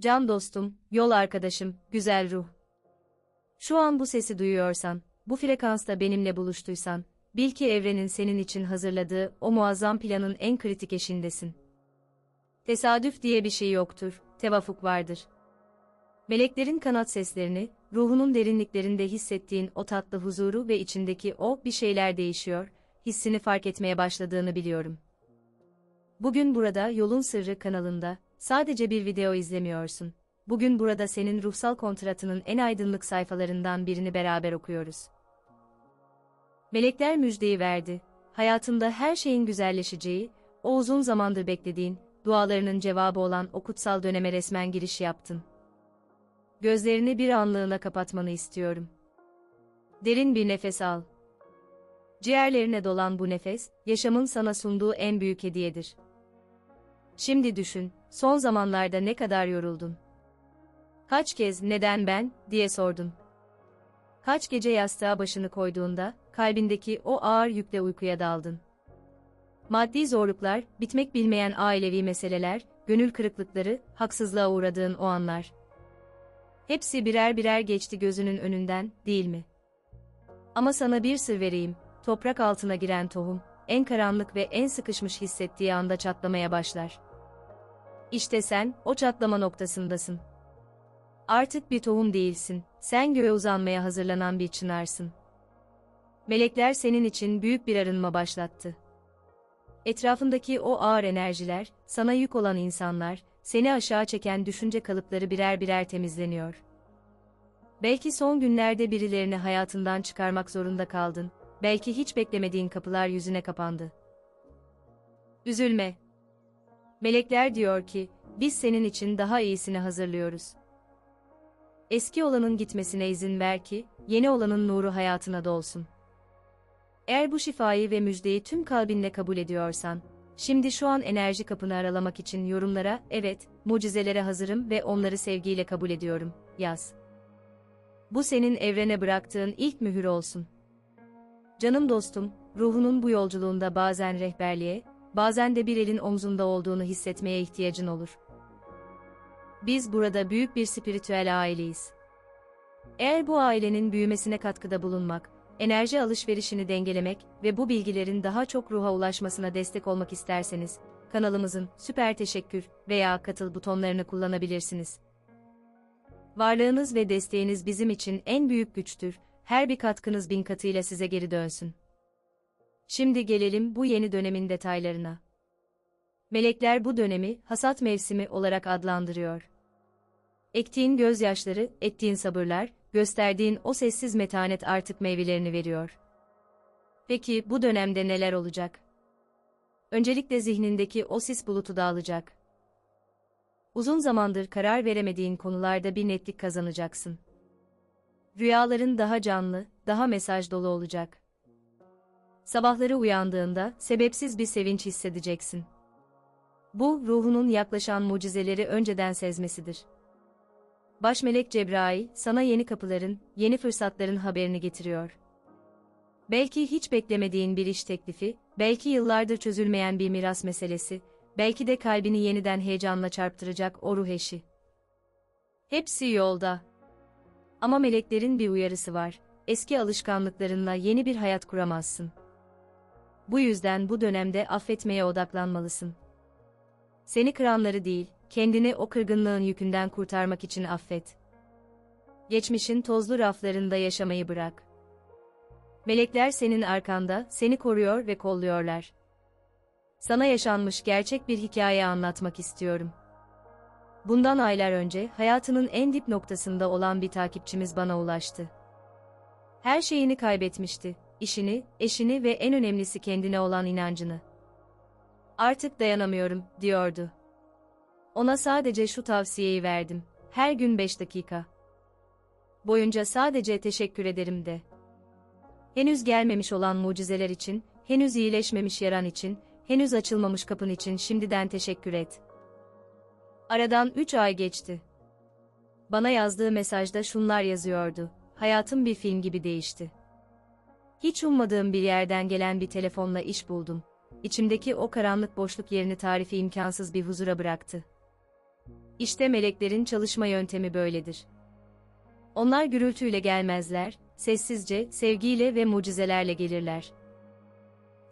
Can dostum, yol arkadaşım, güzel ruh. Şu an bu sesi duyuyorsan, bu frekansta benimle buluştuysan, bil ki evrenin senin için hazırladığı o muazzam planın en kritik eşindesin. Tesadüf diye bir şey yoktur, tevafuk vardır. Meleklerin kanat seslerini, ruhunun derinliklerinde hissettiğin o tatlı huzuru ve içindeki o bir şeyler değişiyor, hissini fark etmeye başladığını biliyorum. Bugün burada Yolun Sırrı kanalında sadece bir video izlemiyorsun. Bugün burada senin ruhsal kontratının en aydınlık sayfalarından birini beraber okuyoruz. Melekler müjdeyi verdi. Hayatında her şeyin güzelleşeceği, o uzun zamandır beklediğin, dualarının cevabı olan o kutsal döneme resmen giriş yaptın. Gözlerini bir anlığına kapatmanı istiyorum. Derin bir nefes al. Ciğerlerine dolan bu nefes, yaşamın sana sunduğu en büyük hediyedir. Şimdi düşün, son zamanlarda ne kadar yoruldun? Kaç kez neden ben diye sordun? Kaç gece yastığa başını koyduğunda kalbindeki o ağır yükle uykuya daldın? Maddi zorluklar, bitmek bilmeyen ailevi meseleler, gönül kırıklıkları, haksızlığa uğradığın o anlar. Hepsi birer birer geçti gözünün önünden, değil mi? Ama sana bir sır vereyim, toprak altına giren tohum, en karanlık ve en sıkışmış hissettiği anda çatlamaya başlar. İşte sen, o çatlama noktasındasın. Artık bir tohum değilsin, sen göğe uzanmaya hazırlanan bir çınarsın. Melekler senin için büyük bir arınma başlattı. Etrafındaki o ağır enerjiler, sana yük olan insanlar, seni aşağı çeken düşünce kalıpları birer birer temizleniyor. Belki son günlerde birilerini hayatından çıkarmak zorunda kaldın, belki hiç beklemediğin kapılar yüzüne kapandı. Üzülme. Melekler diyor ki, biz senin için daha iyisini hazırlıyoruz. Eski olanın gitmesine izin ver ki, yeni olanın nuru hayatına dolsun. Eğer bu şifayı ve müjdeyi tüm kalbinle kabul ediyorsan, şimdi şu an enerji kapını aralamak için yorumlara, evet, mucizelere hazırım ve onları sevgiyle kabul ediyorum, yaz. Bu senin evrene bıraktığın ilk mühür olsun. Canım dostum, ruhunun bu yolculuğunda bazen rehberliğe, bazen de bir elin omzunda olduğunu hissetmeye ihtiyacın olur. Biz burada büyük bir spiritüel aileyiz. Eğer bu ailenin büyümesine katkıda bulunmak, enerji alışverişini dengelemek ve bu bilgilerin daha çok ruha ulaşmasına destek olmak isterseniz, kanalımızın süper teşekkür veya katıl butonlarını kullanabilirsiniz. Varlığınız ve desteğiniz bizim için en büyük güçtür, her bir katkınız bin katıyla size geri dönsün. Şimdi gelelim bu yeni dönemin detaylarına. Melekler bu dönemi hasat mevsimi olarak adlandırıyor. Ektiğin gözyaşları, ettiğin sabırlar, gösterdiğin o sessiz metanet artık meyvelerini veriyor. Peki bu dönemde neler olacak? Öncelikle zihnindeki o sis bulutu dağılacak. Uzun zamandır karar veremediğin konularda bir netlik kazanacaksın. Rüyaların daha canlı, daha mesaj dolu olacak. Sabahları uyandığında sebepsiz bir sevinç hissedeceksin. Bu, ruhunun yaklaşan mucizeleri önceden sezmesidir. Baş melek Cebrail, sana yeni kapıların, yeni fırsatların haberini getiriyor. Belki hiç beklemediğin bir iş teklifi, belki yıllardır çözülmeyen bir miras meselesi, belki de kalbini yeniden heyecanla çarptıracak o ruh eşi. Hepsi yolda. Ama meleklerin bir uyarısı var, eski alışkanlıklarınla yeni bir hayat kuramazsın. Bu yüzden bu dönemde affetmeye odaklanmalısın. Seni kıranları değil, kendini o kırgınlığın yükünden kurtarmak için affet. Geçmişin tozlu raflarında yaşamayı bırak. Melekler senin arkanda, seni koruyor ve kolluyorlar. Sana yaşanmış gerçek bir hikaye anlatmak istiyorum. Bundan aylar önce hayatının en dip noktasında olan bir takipçimiz bana ulaştı. Her şeyini kaybetmişti, işini, eşini ve en önemlisi kendine olan inancını. Artık dayanamıyorum, diyordu. Ona sadece şu tavsiyeyi verdim. Her gün 5 dakika. Boyunca sadece teşekkür ederim de. Henüz gelmemiş olan mucizeler için, henüz iyileşmemiş yaran için, henüz açılmamış kapın için şimdiden teşekkür et. Aradan 3 ay geçti. Bana yazdığı mesajda şunlar yazıyordu. Hayatım bir film gibi değişti. Hiç ummadığım bir yerden gelen bir telefonla iş buldum. İçimdeki o karanlık boşluk yerini tarifi imkansız bir huzura bıraktı. İşte meleklerin çalışma yöntemi böyledir. Onlar gürültüyle gelmezler, sessizce, sevgiyle ve mucizelerle gelirler.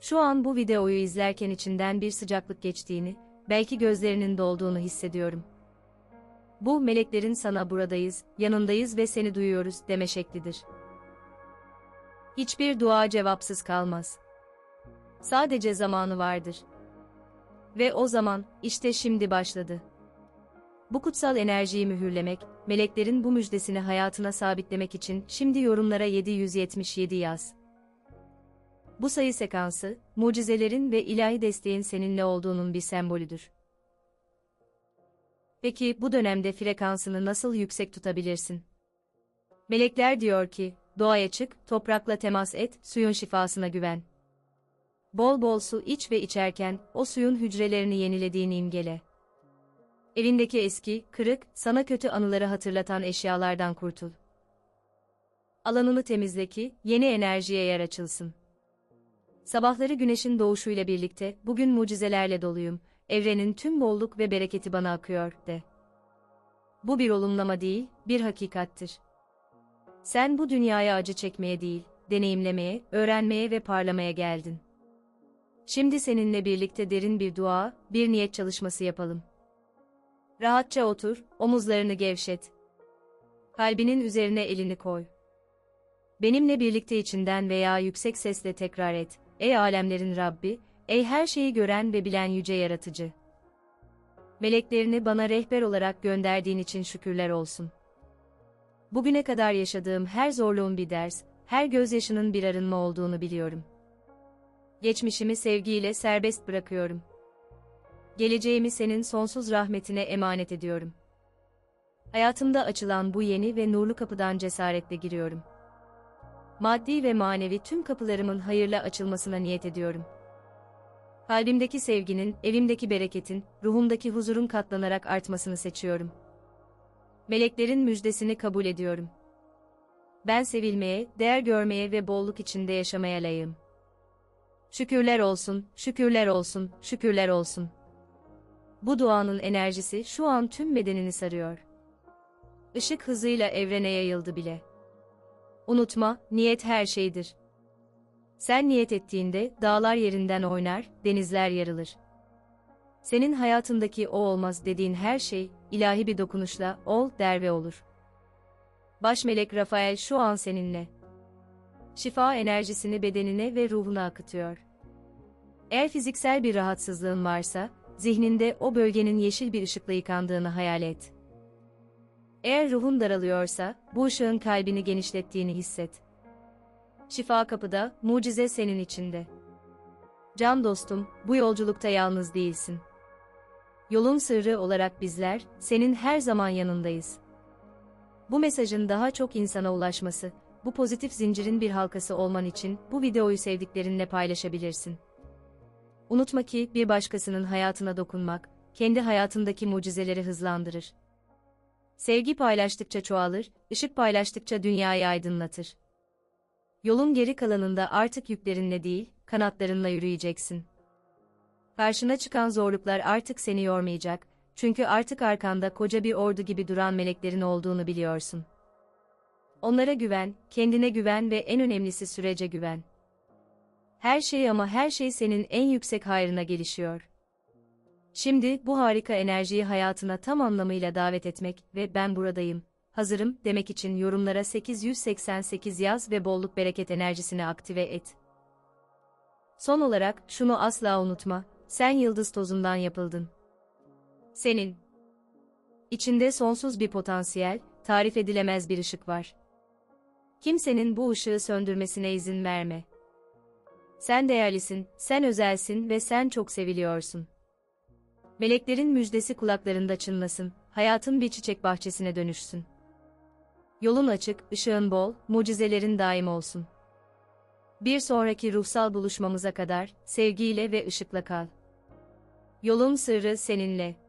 Şu an bu videoyu izlerken içinden bir sıcaklık geçtiğini, belki gözlerinin dolduğunu hissediyorum. Bu meleklerin sana buradayız, yanındayız ve seni duyuyoruz deme şeklidir. Hiçbir dua cevapsız kalmaz. Sadece zamanı vardır. Ve o zaman, işte şimdi başladı. Bu kutsal enerjiyi mühürlemek, meleklerin bu müjdesini hayatına sabitlemek için şimdi yorumlara 777 yaz. Bu sayı sekansı, mucizelerin ve ilahi desteğin seninle olduğunun bir sembolüdür. Peki bu dönemde frekansını nasıl yüksek tutabilirsin? Melekler diyor ki, doğaya çık, toprakla temas et, suyun şifasına güven. Bol bol su iç ve içerken, o suyun hücrelerini yenilediğini imgele. Evindeki eski, kırık, sana kötü anıları hatırlatan eşyalardan kurtul. Alanını temizle ki, yeni enerjiye yer açılsın. Sabahları güneşin doğuşuyla birlikte, bugün mucizelerle doluyum, evrenin tüm bolluk ve bereketi bana akıyor, de. Bu bir olumlama değil, bir hakikattir. Sen bu dünyaya acı çekmeye değil, deneyimlemeye, öğrenmeye ve parlamaya geldin. Şimdi seninle birlikte derin bir dua, bir niyet çalışması yapalım. Rahatça otur, omuzlarını gevşet. Kalbinin üzerine elini koy. Benimle birlikte içinden veya yüksek sesle tekrar et. Ey alemlerin Rabbi, ey her şeyi gören ve bilen yüce yaratıcı. Meleklerini bana rehber olarak gönderdiğin için şükürler olsun. Bugüne kadar yaşadığım her zorluğun bir ders, her gözyaşının bir arınma olduğunu biliyorum. Geçmişimi sevgiyle serbest bırakıyorum. Geleceğimi senin sonsuz rahmetine emanet ediyorum. Hayatımda açılan bu yeni ve nurlu kapıdan cesaretle giriyorum. Maddi ve manevi tüm kapılarımın hayırla açılmasına niyet ediyorum. Kalbimdeki sevginin, evimdeki bereketin, ruhumdaki huzurun katlanarak artmasını seçiyorum. Meleklerin müjdesini kabul ediyorum. Ben sevilmeye, değer görmeye ve bolluk içinde yaşamaya layığım. Şükürler olsun, şükürler olsun, şükürler olsun. Bu duanın enerjisi şu an tüm bedenini sarıyor. Işık hızıyla evrene yayıldı bile. Unutma, niyet her şeydir. Sen niyet ettiğinde dağlar yerinden oynar, denizler yarılır. Senin hayatındaki o olmaz dediğin her şey, ilahi bir dokunuşla ol der ve olur. Baş melek Rafael şu an seninle. Şifa enerjisini bedenine ve ruhuna akıtıyor. Eğer fiziksel bir rahatsızlığın varsa, zihninde o bölgenin yeşil bir ışıkla yıkandığını hayal et. Eğer ruhun daralıyorsa, bu ışığın kalbini genişlettiğini hisset. Şifa kapıda, mucize senin içinde. Can dostum, bu yolculukta yalnız değilsin. Yolun sırrı olarak bizler, senin her zaman yanındayız. Bu mesajın daha çok insana ulaşması, bu pozitif zincirin bir halkası olman için bu videoyu sevdiklerinle paylaşabilirsin. Unutma ki bir başkasının hayatına dokunmak, kendi hayatındaki mucizeleri hızlandırır. Sevgi paylaştıkça çoğalır, ışık paylaştıkça dünyayı aydınlatır. Yolun geri kalanında artık yüklerinle değil, kanatlarınla yürüyeceksin. Karşına çıkan zorluklar artık seni yormayacak, çünkü artık arkanda koca bir ordu gibi duran meleklerin olduğunu biliyorsun. Onlara güven, kendine güven ve en önemlisi sürece güven. Her şey ama her şey senin en yüksek hayrına gelişiyor. Şimdi bu harika enerjiyi hayatına tam anlamıyla davet etmek ve ben buradayım, hazırım demek için yorumlara 888 yaz ve bolluk bereket enerjisini aktive et. Son olarak şunu asla unutma, sen yıldız tozundan yapıldın. Senin içinde sonsuz bir potansiyel, tarif edilemez bir ışık var. Kimsenin bu ışığı söndürmesine izin verme. Sen değerlisin, sen özelsin ve sen çok seviliyorsun. Meleklerin müjdesi kulaklarında çınlasın, hayatın bir çiçek bahçesine dönüşsün. Yolun açık, ışığın bol, mucizelerin daim olsun. Bir sonraki ruhsal buluşmamıza kadar sevgiyle ve ışıkla kal. Yolun sırrı seninle.